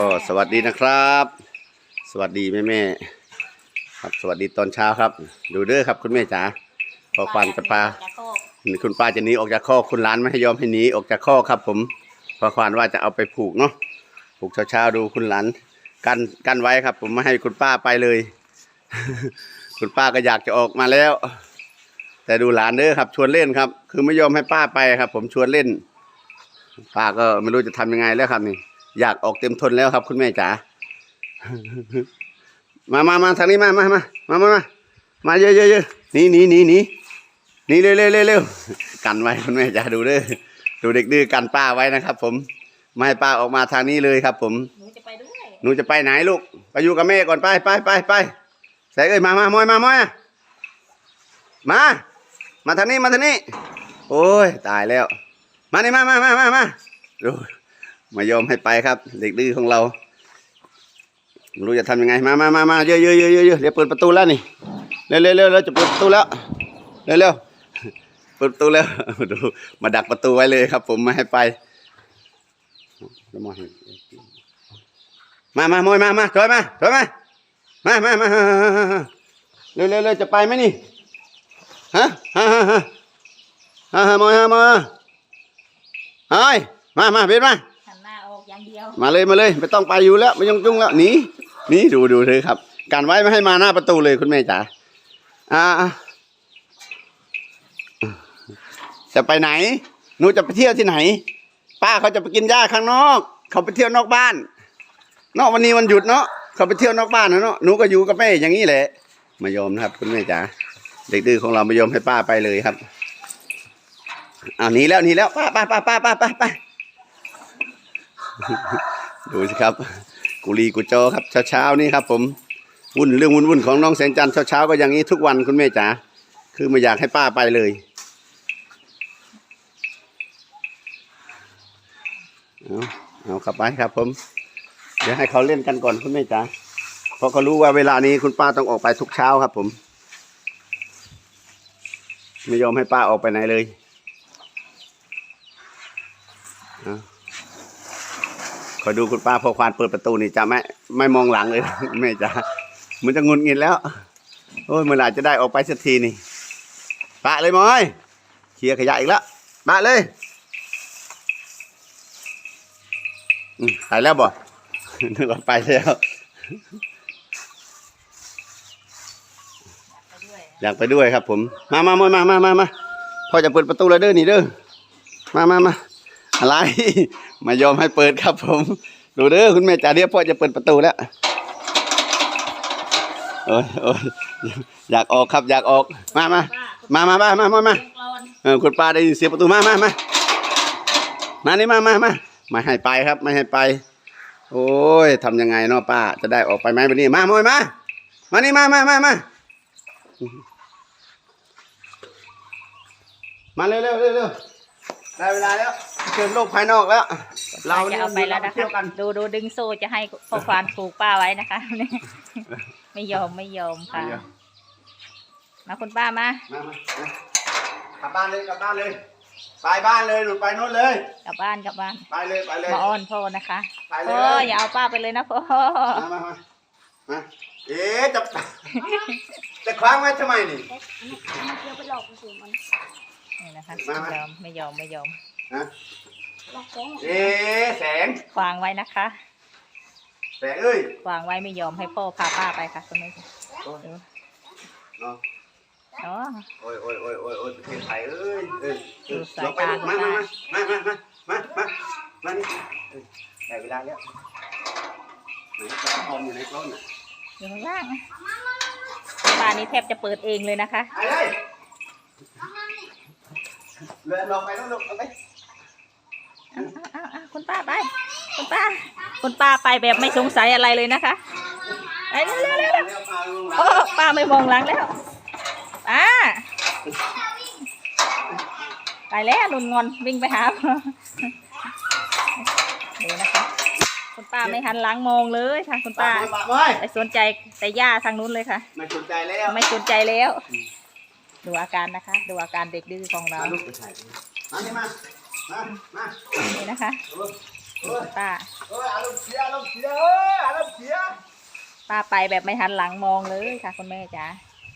ก็สวัสดีนะครับ สวัสดีแม่แม่ครับสวัสดีตอนเช้าครับ ดูเด้อครับคุณแม่จ๋าพอควันจะปลาคุณป้าจะหนีออกจากข้อคุณหลานไม่ให้ยอมให้หนีออกจากข้อครับ ผมพอควานว่าจะเอาไปผูกเนาะผูกเช้าๆดูคุณหลานกันกันไว้ครับ ผมไม่ให้คุณป้าไปเลย คุณป้าก็อยากจะออกมาแล้ว แต่ดูหลานเด้อครับ ชวนเล่นครับ คือไม่ยอมให้ป้าไปครับ ผมชวนเล่น ป้าก็ไม่รู้จะทำยังไงแล้วครับนี่ อยากออกเต็มทนแล้วครับ คุณแม่จ๋า มามามาทางนี้มามามามามามามาเยอะเยอะเยอะหนีหนีหนีหนีหนีเร็วเร็วเร็วเร็วกันไว้คุณแม่จ๋าดูเด้อดูเด็กดื้อกันป้าไว้นะครับ ผมไม่ให้ป้าออกมาทางนี้เลยครับ ผมหนูจะไปด้วยหนูจะไปไหนลูกไปอยู่กับแม่ก่อนไปไปไปไปใส่เอ้ยมามามอยมามอยอะมา มาทางนี้มาทางนี้ โอ้ยตายแล้ว มานี่มามามามามาดู ไมายอมให้ไปครับ เด็กดื้อของเราไม่รู้จะทำยังไงมามามามาเยอะเยอะเยอะเยอะเดี๋ยวเปิดประตูแล้วนี่เร็วเร็วเร็วเราจะเปิดประตูแล้วเร็วเร็วเปิดประตูแล้วดูมาดักประตูไว้เลยครับ ผมไม่ให้ไปมองเห็นมามามอยมามาถอยมาถอยมามามามาเร็วเร็วเร็วจะไปไหมนี่ฮะฮะฮะฮะฮะฮะมอยฮะมอยเฮ้ยมามาเบ็ดมา อย่างเดียว มาเลยมาเลยไม่ต้องไปอยู่แล้วไม่ต้องจุ้งแล้วหนีหนีดูดูเลยครับการไว้ไม่ให้มาหน้าประตูเลยคุณแม่จ๋าอ่าจะไปไหนหนูจะไปเที่ยวที่ไหน ป้าเขาจะไปกินหญ้าข้างนอก เขาไปเที่ยวนอกบ้านนาะวันนี้วันหยุดเนาะเขาไปเที่ยวนอกบ้านนะเนาะหนูก็อยู่กับแม่อย่างนี้แหละมายอมนะครับ คุณแม่จ๋าเด็กดื้อของเราม่ยอมให้ป้าไปเลยครับอ้าวหนีแล้วหนีแล้วป้าป้าป้าป้าป้าป้า ดูสิครับ กุลีกุจอครับเช้าๆนี่ครับ ผมวุ่นเรื่องวุ่นวุ่นๆของน้องแสงจันทร์เช้าๆก็อย่างนี้ทุกวันคุณแม่จ๋าคือไม่อยากให้ป้าไปเลยเอาเอาขับไปครับ ผม เดี๋ยวให้เขาเล่นกันก่อนคุณแม่จ๋าเพราะเขารู้ว่าเวลานี้คุณป้าต้องออกไปทุกเช้าครับ ผม ไม่ยอมให้ป้าออกไปไหนเลยเอาคอยดูคุณป้าพอควานเปิดประตูนี่จะไม่ไม่มองหลังเลยแม่จ๋ามันจะงุนงินแล้ว โอ้ยเมื่อไหร่จะได้ออกไปสักทีนี่ปะเลยมอยเคลียร์ขยะอีกแล้วปะเลยไปแล้วบ่นึกว่าไปแล้วอยากไปด้วยครับผม มามามอยมามามามาพ่อจะเปิดประตูแล้วเด้อนี่เด้อมามามา อะไรมายอมให้เปิดครับผม ดูเด้อคุณแม่จ๋าเดี๋ยวพ่อจะเปิดประตูแล้วโอ้ยโอ้ยอยากออกครับอยากออก มามามามามามามามาเออคุณป้าได้ยินเสียงประตูมามามามานี่มามามาไม่ให้ไปครับ ไม่ให้ไป โอ้ยทำยังไงเนาะป้า จะได้ออกไปไหมวันนี้มามอยมา มานี่มามามามามาเร็วเร็วเร็วเร็วได้เวลาแล้ว เชิญโลกภายนอกแล้ว เราจะเนี่ยเอาไปแล้วนะเที่ยวกัคะนดูดูดึงโซ่จะให้พ่อควานผูกป้าไว้นะคะ ไม่ยอมไม่ยอมค่ะมาคุณป้ามามามามา กลับบ้านเลยกลับบ้านเลย ไปบ้านเลยหนูไปโน่นเลย กลับบ้านกลับบ้านไปเลยไปเลย มาอ้อนพ่อนะคะไปเลย พ่ออย่าเอาป้าไปเลยนะพ่อมามามามาเอ๊ะจะ จะคว้างไว้ทำไมนี่มันเกี่ยวไปหลอกกระสุนมันนี่นะคะมาไม่มายอมไม่ยอมไม่ยอม ฮะหลอกแกงเอ๊ะแสง วางไว้นะคะ แสงเอ้ยวางไว้ไม่ยอมให้พ่อพาป้าไปค่ะคุณแม่โอ้ยดูเนาะอ๋อ โอ้ยโอ้ยโอ้ยโอ้ยโอ้ยประเทศไทยเอ้ยเอ้ยดูสายลงไปตาลูกมามามามามามามามานี่เอ้ยได้เวลาแล้วไหนกระพอมอยู่ในกล้องน่ะอยู่ข้างล่างนะป้านี่แทบจะเปิดเองเลยนะคะ ไปเลยเดินลงไปแล้วลงไปเอาเอาเอา คุณป้าไป คุณป้า คุณป้าไปแบบไม่สงสัยอะไรเลยนะคะไปเร็วเร็วเร็วเร็วเร็วพาลงหลังโอ้ป้าไม่มองหลังแล้วป้าไปแล้วนุ่นงอนวิ่งไปหาดูนะคะคุณป้าไม่หันหลังมองเลยค่ะ คุณป้าปากไว้ไปสนใจแต่ย่าทางนู้นเลยค่ะ ไม่สนใจแล้วไม่สนใจแล้ว ดูอาการนะคะ ดูอาการเด็กดื้อของเรา นี่นะคะป้าป้าไปแบบไม่ทันหลังมองเลยค่ะคุณแม่จ๋า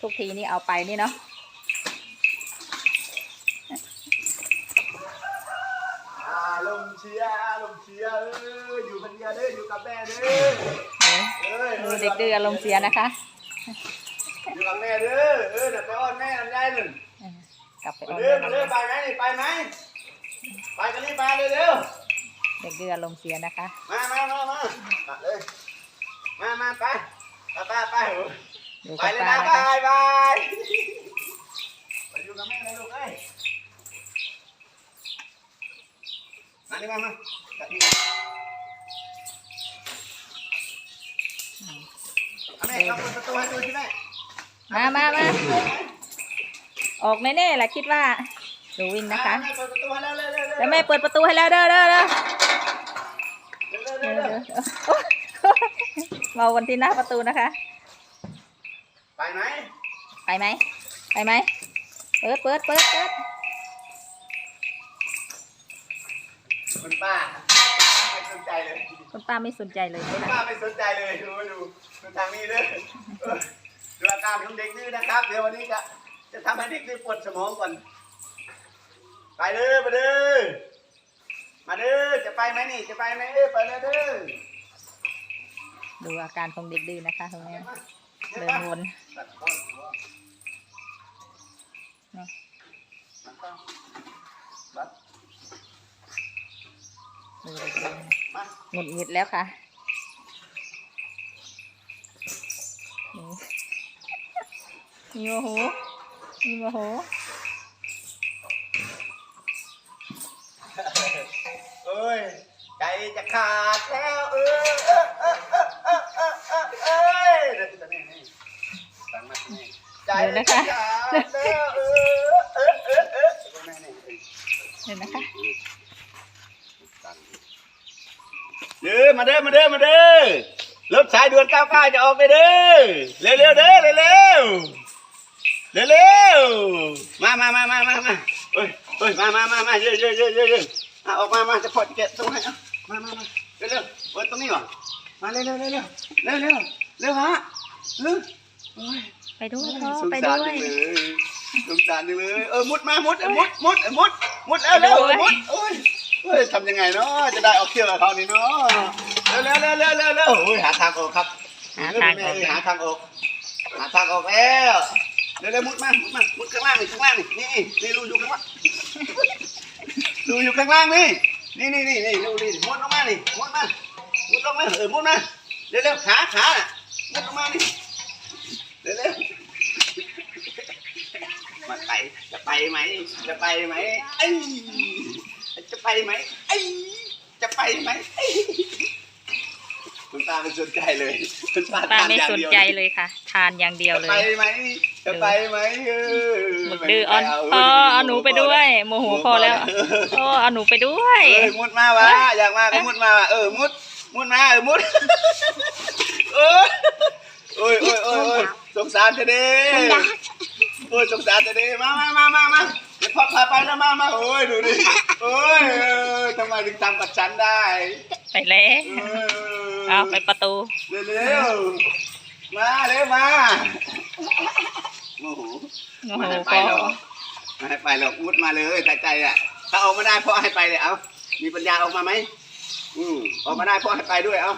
ทุกทีนี่เอาไปนี่เนาะลมเชียลมเชียอยู่คนเดียวเด้ออยู่กับแม่เด้อเด็กดื้อลมเชียนะคะอยู่กับแม่เด้อเออเดี๋ยวไปอ้อนแม่ทำได้หนึ่งกลับไปอ้อนแม่เด้อไปไหมไปไหม ไปกันนี่มาเลยเร็วเด็กดื้ออารมณ์เสียนะคะมามามามามาเลยมามาไปไปไปไปดูไปคุณเลยป้านะนะบาคะยบายไปอยู่กับแม่เลยลูกเอ้ยมานี่มามาจัดนี่เอาแม่เข้าเปิดประตูให้ดูสิแม่มามามาออกแน่ๆแหละคิดว่า ดูวิ่งนะคะแม่เปิดประตูให้แล้วเร็วเร็ วเร็วแล้วแม่เปิดประตูให้แล้วเด้อเด้อเด้อเร็วเร็วเด้เร็อวเร็วเด้อโอ๊ยเมาวันที่หน้าประตูนะคะ ไปไหมไปไหมไปไหมเปิดเปิดเปิดเปิดคุณป้าไม่สนใจเลยคุณป้าไม่สนใจเลยคุณนะป้าไม่สนใจเลยดูดูดูทางนี้เลยเออดูอาการของเด็กดื้อนะครับ เดี๋ยววันนี้จะจะทำให้เด็กดื้อปวดสมองก่อน ไปเด้อมาเด้อมาเด้อจะไปไหมนี่จะไปไหมเอ้ยไปเลยเด้อดูอาการของเด็กดื้อนะคะตรงนี้เดินวนเนาะดูเด็กดื้อมาหงุดหงิดแล้วค่ะนี่มีโมโหมีโมโห อ้ย ใจจะขาดแล้วเออเออเออเออเออเออเออเอยเดี๋ยวจะนี่นี่ฟังมานี่ใจจะขาดแล้วเออเออเออเออแม่นี่เห็นนะคะ เด้อมาเด้อมาเด้อมาเด้อรถสายด่วน99จะออกไปเด้อเร็วเร็วๆเด้อเร็วเร็วเร็วเร็วๆมามามามามามาเอ้ยเอ้ยมามามามาเยอะเยอะเยอะเยอะ เยอะอะออกมา มาจะพอจะแกะตรงไหนอะมามามาเร็วเร็วเปิดตรงนี้ก่อนมาเร็วเร็วเร็วเร็วเร็วเร็วเร็วฮะเร็วโอ้ยไปด้วยพ่อสงไปสารด้วจัย งเลยสงสารจังเลยเออมุดมามุดเออมุดมุดเออมุดมุดแล้วเร็วไปด้วยมุดโอ้ยเฮ้ยทำยังไงเนาะจะได้ออกเที่ยวกับเขานี่เนาะเร็วเร็วเร็วเร็วเร็วเร็วโอ้ยหาทางออกครับหาทางออกเออหาทางออกหาทางออกแล้วเร็วเร็วมุดมามุดมามุดข้างล่างนี่ข้างล่างนี่นี่นี่รูอยู่ข้างล่าง ดูอยู่ข้างล่างนี่นี่นี่นี่นี่ดูดิมุดลงมานี่มุดมามุดลงมาเออมุดมาเร็วๆขาขาน่ะมุดลงมานี่เร็วๆมาไปจะไปไหมจะไปไหมไอ้ยจะไปไหมไอ้ยจะไปไหมไอ้ คุณตาไม่สนใจเลยคุณตาป้าทานไม่อย่างสนเดียวใจเลยค่ะ ทานอย่างเดียวจะเลไปย ไหมจะไปไหมเออหมึกดื้ออ่อนพ่อเอาหนูไปด้วยโมโหพอแล้วพ่อเอาหนูไปด้วย เออมุดมาวะอยากมาก็มุดมาว่ะเออมุดมุดมาเออมุดเออโอ้ยโอ้ยโอ้ยโอ้ยสงสารเธอเด้โอ้ยสงสารเธอเด้มามามามามาเดี๋ยวพ่อพาไปแล้วมามาโอ้ยดูดิโอ้ยเออทำไมถึงทำกับฉันได้ ไปแล้ว เออ เอาไปประตู เร็วๆมาเร็วมาโอ้โหโอ้ไม่โหให้ไปพ่อหรอกไม่ให้ไปหรอกมุดมาเลยแต่ใจอะ ถ้าออกมาได้พ่อให้ไปเลยเอามีปัญญาออกมาไหมอืมออกมาได้พ่อให้ไปด้วยเอา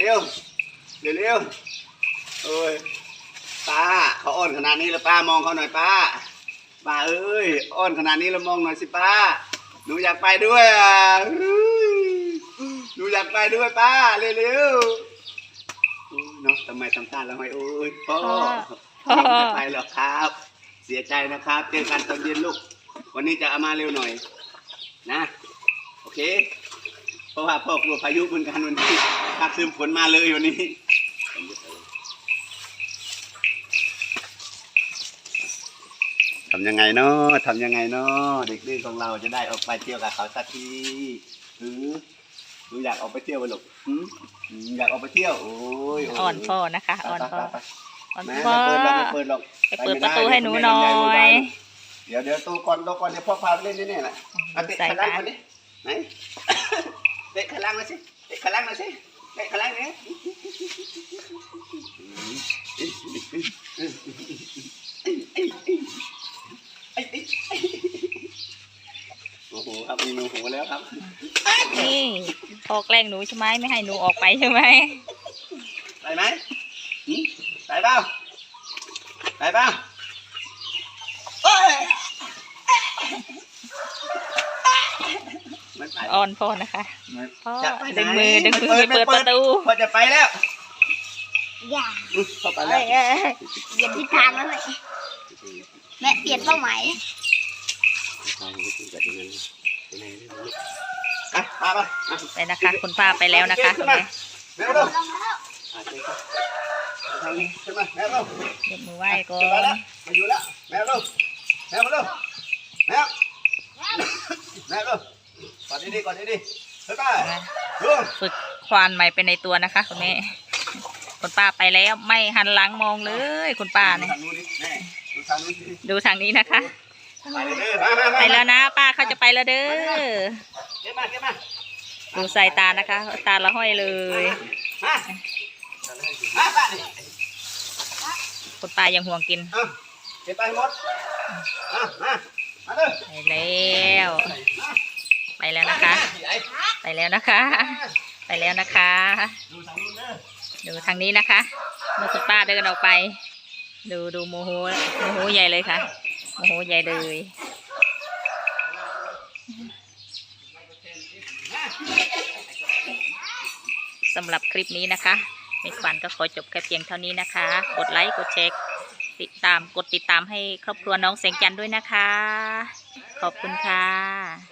เร็วๆเร็วๆโอ้ยป้าเขาอ้อนขนาดนี้แล้วป้ามองเขาหน่อยป้าป้าเอ้ยอ้อนขนาดนี้แล้วมองหน่อยสิป้าหนูอยากไปด้วยอะ หนูอยากไปด้วยป้าเร็วๆโอ้ยเนาะทำไมทำตาแล้วไม่โอ้ยพ่อพ่อ ไม่ไปหรอกครับ เสียใจนะครับเจอกันตอนเย็นลูก วันนี้จะเอามาเร็วหน่อย นะ โอเค เพราะว่าพ่อกลัวพายุเหมือนกันวันนี้พักซึมฝนมาเลยวันนี้ ทำยังไงเนาะทำยังไงเนาะเด็กดื้อของเราจะได้ออกไปเที่ยวกับเขาสักทีหือ หนูอยากออกไปเที่ยวไหมลูกหือหืออยากออกไปเที่ยวโอ้ยโยอ่อนพ่อนะคะไปอ่อนไปพ่อไปอ่อนแม่พ่อไม่เปิดหรอกไม่เปิดหรอกไปเปิดประตูให้หนูหน่อยเดี๋ยวเดี๋ยวตู้ก่อนตู้ก่อนเดี๋ยวพ่อพาไปเล่นแน่ๆแหละเอาเตะใส่ทางด้านตาคนนี้ไหนเตะขาล่างมาสิเตะขาล่างมาสิเตะขาล่างเนี่ยโอ้โหครับมีโมโหแล้วครับนี่ พอแกล้งหนูใช่ไหมไม่ให้หนูออกไปใช่ไหมไปไหมหืมไปเปล่าไปเปล่าโอ้ยมันไปอ่อนพ่อนะคะมันพ่อจะไปไหนดึงมือดึงมือไเปิดประตูพอจะไปแล้วอย่าอุ๊ยเข้าไปเอ้แล้วยเอ้ยเปลี่ยนทิศทางแล้วเลยแม่เปลี่ยนเป้าหมาย อะพาไปอะไปนะคะ คุณป้าไปแล้วนะคะคุณแม่แม่เร็วลงแล้วอะเจ๊ครับทางนี้ขึ้นมาแม่เร็วยกมือไหว้ก่อขึ้นมาแล้วนมาอยู่แล้วแม่เร็วแม่มาเร็วแม่แม่เร็วกอดดีๆกอดดีๆขึ้นไปดูฝึกควานใหม่ไปในตัวนะคะคุณแม่คุณป้าไปแล้วไม่หันหลังมองเลย คุณป้าเนี่ยทางนู้นดิแม่ดูทางนู้นสิดูทางนี้นะคะ ไปเลยเด้อมามามาไปแล้วนะ ป้าเขาจะไปแล้วเด้อ เก็บมาเก็บมาดูสายตานะคะ ตาละห้อยเลยมามาป้านี่คุณป้ายังห่วงกินเอาเก็บไปหมดมามามาเด้อไปแล้ว ไปแล้วนะคะ ไปแล้วนะคะ ไปแล้วนะคะ ดูทางนู้นเด้อดูทางนี้นะคะ เมื่อคุณป้าเดินออกไป ดูดูโมโหโมโหใหญ่เลยค่ะโมโหใหญ่เลย สำหรับคลิปนี้นะคะมิสวันก็ขอจบแค่เพียงเท่านี้นะคะ กดไลค์ กดแชร์ ติดตาม กดติดตามให้ครอบครัวน้องแสงจันทร์ด้วยนะคะ ขอบคุณค่ะ